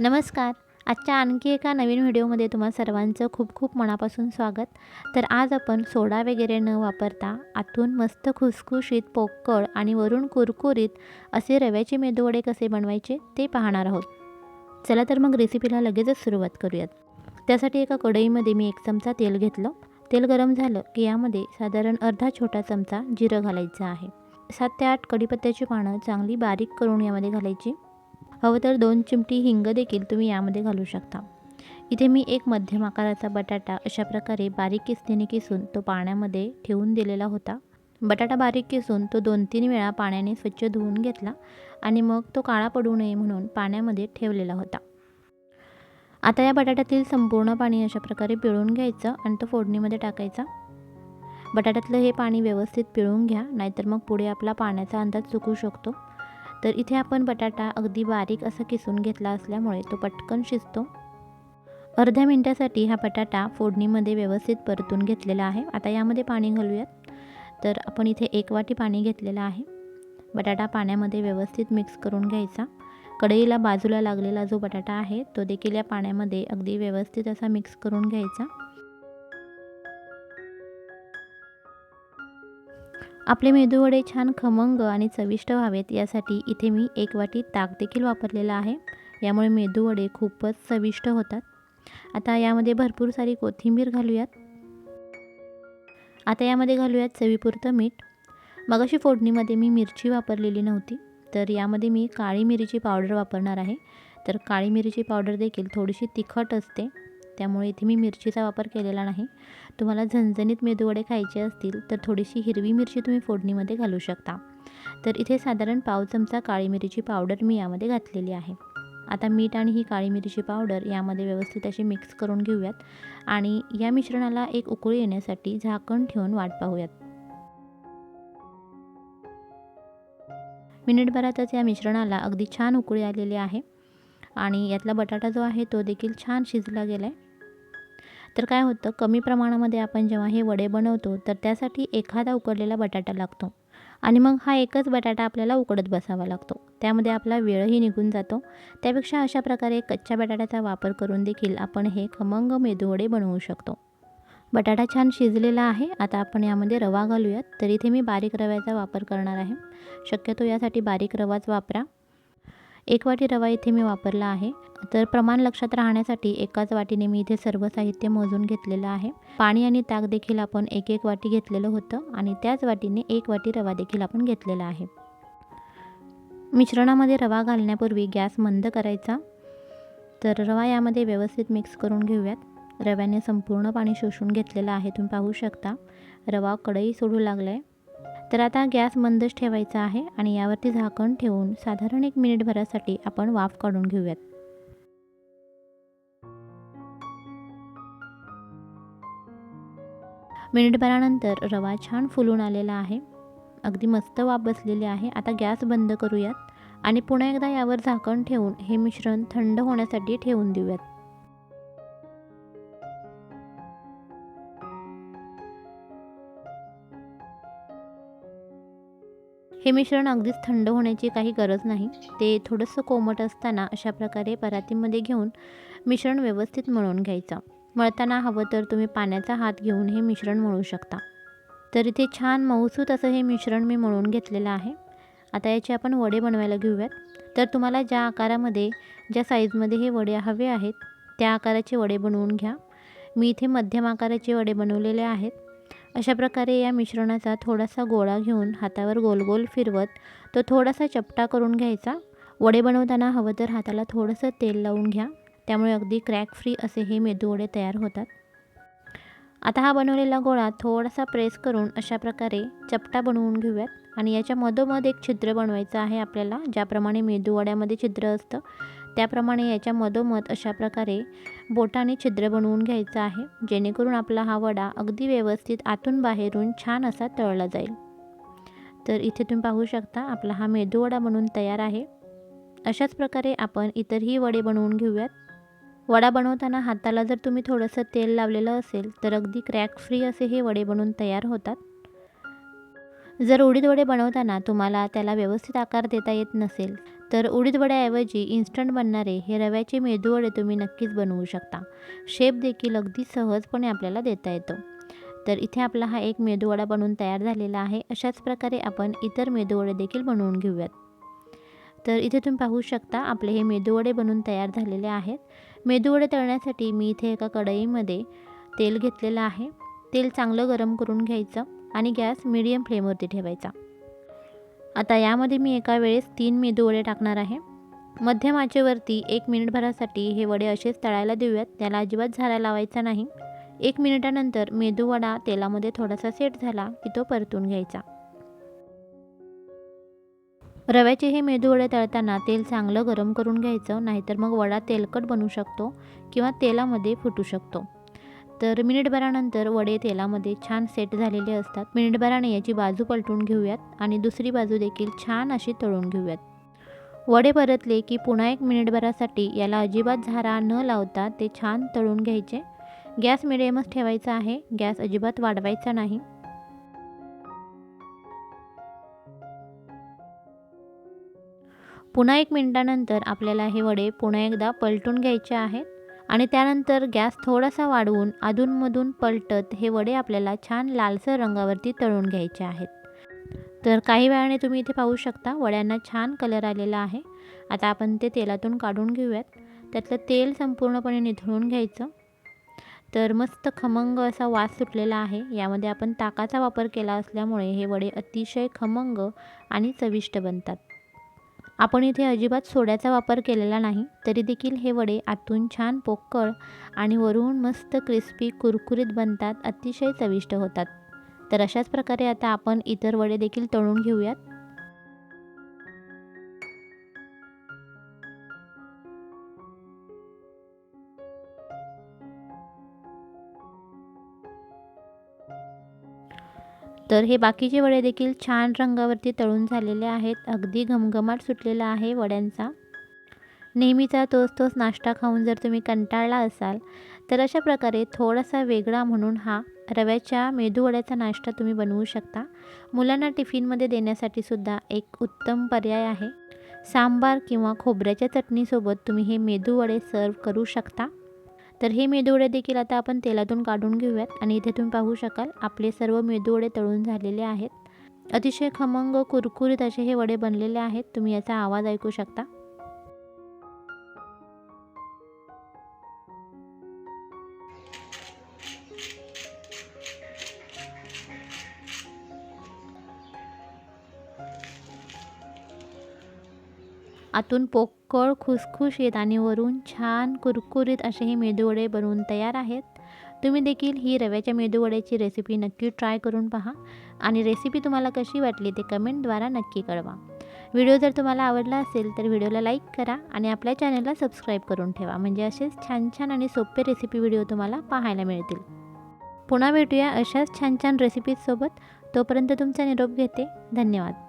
नमस्कार. आजच्या आणखी एका नवीन व्हिडिओमध्ये तुम्हा सर्वांचं खूप खूप मनापासून स्वागत. तर आज आपण सोडा वगैरे न वापरता आतून मस्त खुसखुशीत पोकळ आणि वरून कुरकुरीत असे रव्याचे मेदूवडे कसे बनवायचे ते पाहणार आहोत. चला तर मग रेसिपीला लगेचच सुरुवात करूयात. त्यासाठी एका कढईमध्ये मी एक चमचा तेल घेतलं. तेल गरम झालं की यामध्ये साधारण अर्धा छोटा चमचा जिरं घालायचा आहे. सात ते आठ कढीपत्त्याची पानं चांगली बारीक करून यामध्ये घालायची. हवं तर दोन चिमटी हिंग देखील तुम्ही यामध्ये घालू शकता. इथे मी एक मध्यम आकाराचा बटाटा अशा प्रकारे बारीक किसतीने किसून तो पाण्यामध्ये ठेवून दिलेला होता. बटाटा बारीक किसून तो दोन तीन वेळा पाण्याने स्वच्छ धुवून घेतला आणि मग तो काळा पडू नये म्हणून पाण्यामध्ये ठेवलेला होता. आता या बटाट्यातील संपूर्ण पाणी अशा प्रकारे पिळून घ्यायचं आणि तो फोडणीमध्ये टाकायचा. बटाट्यातलं हे पाणी व्यवस्थित पिळून घ्या नाहीतर मग पुढे आपला पाण्याचा अंदाज चुकू शकतो. तर इथे आपण बटाटा अगदी बारीक असा किसून घेतला असल्यामुळे तो पटकन शिजतो. अर्ध्या मिनटासाठी हा बटाटा फोडणीमध्ये व्यवस्थित परतून घेतलेला आहे. आता यामध्ये पाणी घालूयात. तर आपण इथे एक वाटी पाणी घेतलेलं आहे. बटाटा पाण्यामध्ये व्यवस्थित मिक्स करून घ्यायचा. कढईला बाजूला लागलेला जो बटाटा आहे तो देखील या पाण्यामध्ये अगदी व्यवस्थित असा मिक्स करून घ्यायचा. आपले मेदूवडे छान खमंग आणि चविष्ट व्हावेत यासाठी इथे मी एक वाटी ताक देखील वापरलेलं आहे. यामुळे मेदूवडे खूपच चविष्ट होतात. आता यामध्ये भरपूर सारी कोथिंबीर घालूयात. आता यामध्ये घालूयात चवीपुरतं मीठ. मगाशी फोडणीमध्ये मी मिरची वापरलेली नव्हती तर यामध्ये मी काळी मिरीची पावडर वापरणार आहे. तर काळी मिरीची पावडर देखील थोडीशी तिखट असते. त्यामुळे इथे मी मिरचीचा वापर केलेला नाही. तुम्हाला झणझणीत मेदूवडे खायचे असतील तर थोडीशी हिरवी मिरची तुम्ही फोडणीमध्ये घालू शकता. तर इथे साधारण पाव चमचा काळी मिरीची पावडर मी यामध्ये घातलेली आहे. आता मीठ आणि ही काळी मिरीची पावडर यामध्ये व्यवस्थित अशी मिक्स करून घेऊयात आणि या मिश्रणाला एक उकळी येण्यासाठी झाकण ठेवून वाट पाहूयात. मिनिटभरातच या मिश्रणाला अगदी छान उकळी आलेली आहे आणि यातला बटाटा जो आहे तो देखील छान शिजला गेला आहे तर काय होतं कमी प्रमाणामध्ये आपण जेव्हा हे वडे बनवतो तर त्यासाठी एखादा उकडलेला बटाटा लागतो. आणि मग हा एकच बटाटा आपल्याला उकडत बसावा लागतो. त्यामध्ये आपला वेळही निघून जातो. त्यापेक्षा अशा प्रकारे कच्च्या बटाट्याचा वापर करून देखील आपण हे खमंग मेदूवडे बनवू शकतो. बटाटा छान शिजलेला आहे. आता आपण यामध्ये रवा घालूयात. तर इथे मी बारीक रव्याचा वापर करणार आहे. शक्यतो यासाठी बारीक रवाच वापरा. एक वाटी रवा इथे मी वापरला आहे. तर प्रमाण लक्षात राहण्यासाठी एकाच वाटीने मी इथे सर्व साहित्य मोजून घेतलेलं आहे. पाणी आणि ताक देखील आपण एक एक वाटी घेतलेलं होतं आणि त्याच वाटीने एक वाटी रवा देखील आपण घेतलेला आहे. मिश्रणामध्ये रवा घालण्यापूर्वी गॅस मंद करायचा. तर रवा यामध्ये व्यवस्थित मिक्स करून घेऊयात. रव्याने संपूर्ण पाणी शोषून घेतलेलं आहे तुम्ही पाहू शकता. रवा कढई सोडू लागला आहे तर आता गॅस मंदच ठेवायचा आहे आणि यावरती झाकण ठेवून साधारण एक मिनिटभरासाठी आपण वाफ काढून घेऊयात. मिनिटभरानंतर रवा छान फुलून आलेला आहे. अगदी मस्त वाफ बसलेली आहे. आता गॅस बंद करूयात आणि पुन्हा एकदा यावर झाकण ठेवून हे मिश्रण थंड होण्यासाठी ठेवून देऊयात. हे मिश्रण अगदीच थंड होण्याची काही गरज नाही. ते थोडंसं कोमट असताना अशा प्रकारे परातीमध्ये घेऊन मिश्रण व्यवस्थित मळून घ्यायचं. मळताना हवं तर तुम्ही पाण्याचा हात घेऊन हे मिश्रण मळू शकता. तर इथे छान मऊसूत असं हे मिश्रण मी मळून घेतलेलं आहे. आता याचे आपण वडे बनवायला घेऊयात. तर तुम्हाला ज्या आकारामध्ये ज्या साईजमध्ये हे वडे हवे आहेत त्या आकाराचे वडे बनवून घ्या. मी इथे मध्यम आकाराचे वडे बनवलेले आहेत. अशा प्रकारे या मिश्रणाचा थोडासा गोळा घेऊन हातावर गोल गोल फिरवत तो थोडासा चपटा करून घ्यायचा. वडे बनवताना हवं तर हाताला थोडंसं तेल लावून घ्या. त्यामुळे अगदी क्रॅक फ्री असे हे मेदूवडे तयार होतात. आता हा बनवलेला गोळा थोडासा प्रेस करून अशा प्रकारे चपटा बनवून घेऊयात. आणि याच्या मधोमध एक छिद्र बनवायचं आहे आपल्याला ज्याप्रमाणे मेदूवड्यामध्ये छिद्र असतं. त्याप्रमाणे याच्या मधोमध अशा प्रकारे बोटाने छिद्र बनवून घ्यायचं आहे जेणेकरून आपला हा वडा अगदी व्यवस्थित आतून बाहेरून छान असा तळला जाईल. तर इथे तुम्ही पाहू शकता आपला हा मेदूवडा बनवून तयार आहे. अशाच प्रकारे आपण इतरही वडे बनवून घेऊयात. वडा बनवताना हाताला जर तुम्ही थोडंसं तेल लावलेलं असेल तर अगदी क्रॅक फ्री असे हे वडे बनवून तयार होतात. जर उडीदवडे बनवताना तुम्हाला त्याला व्यवस्थित आकार देता येत नसेल तर उडीदवड्याऐवजी इन्स्टंट बनणारे हे रव्याचे मेदूवडे तुम्ही नक्कीच बनवू शकता. शेप देखील अगदी सहजपणे आपल्याला देता येतो. तर इथे आपला हा एक मेदूवडा बनवून तयार झालेला आहे. अशाच प्रकारे आपण इतर मेदूवडे देखील बनवून घेऊयात. तर इथे तुम्ही पाहू शकता आपले हे मेदूवडे बनवून तयार झालेले आहेत. मेदूवडे तळण्यासाठी मी इथे एका कढईमध्ये तेल घेतलेलं आहे. तेल चांगलं गरम करून घ्यायचं. आणि गॅस मिडियम फ्लेमवरती ठेवायचा. आता यामध्ये मी एका वेळेस तीन मेदूवडे टाकणार आहे. मध्यम आचेवरती एक मिनिटभरासाठी हे वडे असेच तळायला देऊयात. त्याला अजिबात झारा लावायचा नाही. एक मिनिटानंतर मेदूवडा तेलामध्ये थोडासा सेट झाला की तो परतून घ्यायचा. रव्याचे हे मेदूवडे तळताना तेल चांगलं गरम करून घ्यायचं नाहीतर मग वडा तेलकट बनू शकतो किंवा तेलामध्ये फुटू शकतो. तर मिनिटभरानंतर वडे तेलामध्ये छान सेट झालेले असतात. मिनिटभराने याची बाजू पलटून घेऊयात आणि दुसरी बाजू देखील छान अशी तळून घेऊयात. वडे परतले की पुन्हा एक मिनिटभरासाठी याला अजिबात झारा न लावता ते छान तळून घ्यायचे. गॅस मिडियमच ठेवायचा आहे. गॅस अजिबात वाढवायचा नाही. पुन्हा एक मिनिटानंतर आपल्याला हे वडे पुन्हा एकदा पलटून घ्यायचे आहेत. आणि त्यानंतर गॅस थोडासा वाढवून अधूनमधून पलटत हे वडे आपल्याला छान लालसर रंगावरती तळून घ्यायचे आहेत. तर काही वेळाने तुम्ही इथे पाहू शकता वड्यांना छान कलर आलेला आहे. आता आपण ते तेलातून काढून घेऊयात. त्यातलं तेल संपूर्णपणे निथळून घ्यायचं. तर मस्त खमंग असा वास सुटलेला आहे. यामध्ये आपण ताकाचा वापर केला असल्यामुळे हे वडे अतिशय खमंग आणि चविष्ट बनतात. आपण इथे अजिबात सोड्याचा वापर केलेला नाही तरी देखील हे वडे आतून छान पोकळ आणि वरून मस्त क्रिस्पी कुरकुरीत बनतात अतिशय चविष्ट होतात. तर अशाच प्रकारे आता आपण इतर वडे देखील तळून घेऊयात. तर हे बाकीचे वडे देखील छान रंगावरती तळून झालेले आहेत. अगदी घमघमाट सुटलेला आहे वड्यांचा. नेहमीचा तोच तोच नाश्ता खाऊन जर तुम्ही कंटाळला असाल तर अशा प्रकारे थोडासा वेगळा म्हणून हा रव्याच्या मेदूवड्याचा नाश्ता तुम्ही बनवू शकता. मुलांना टिफिनमध्ये देण्यासाठी सुद्धा एक उत्तम पर्याय आहे. सांबार किंवा खोबऱ्याच्या चटणीसोबत तुम्ही हे मेदूवडे सर्व करू शकता. तर हे मेदूवडे देखील आता आपण तेलातून काढून घेऊयात आणि इथे तुम्ही पाहू शकाल आपले सर्व मेदूवडे तळून झालेले आहेत. अतिशय खमंग कुरकुरीत असे हे वडे बनलेले आहेत. तुम्ही याचा आवाज ऐकू शकता. आतून पोकळ खुसखुशीत आणि वरून छान कुरकुरीत असे हे मेदूवडे बनवून तयार आहेत. तुम्ही देखील ही रव्याच्या मेदूवड्याची रेसिपी नक्की ट्राय करून पहा आणि रेसिपी तुम्हाला कशी वाटली ते कमेंटद्वारा नक्की कळवा. व्हिडिओ जर तुम्हाला आवडला असेल तर व्हिडिओला लाईक करा आणि आपल्या चॅनलला सबस्क्राईब करून ठेवा. म्हणजे असेच छान छान आणि सोपे रेसिपी व्हिडिओ तुम्हाला पाहायला मिळतील. पुन्हा भेटूया अशाच छान छान रेसिपीजसोबत तोपर्यंत तुमचा निरोप घेते. धन्यवाद.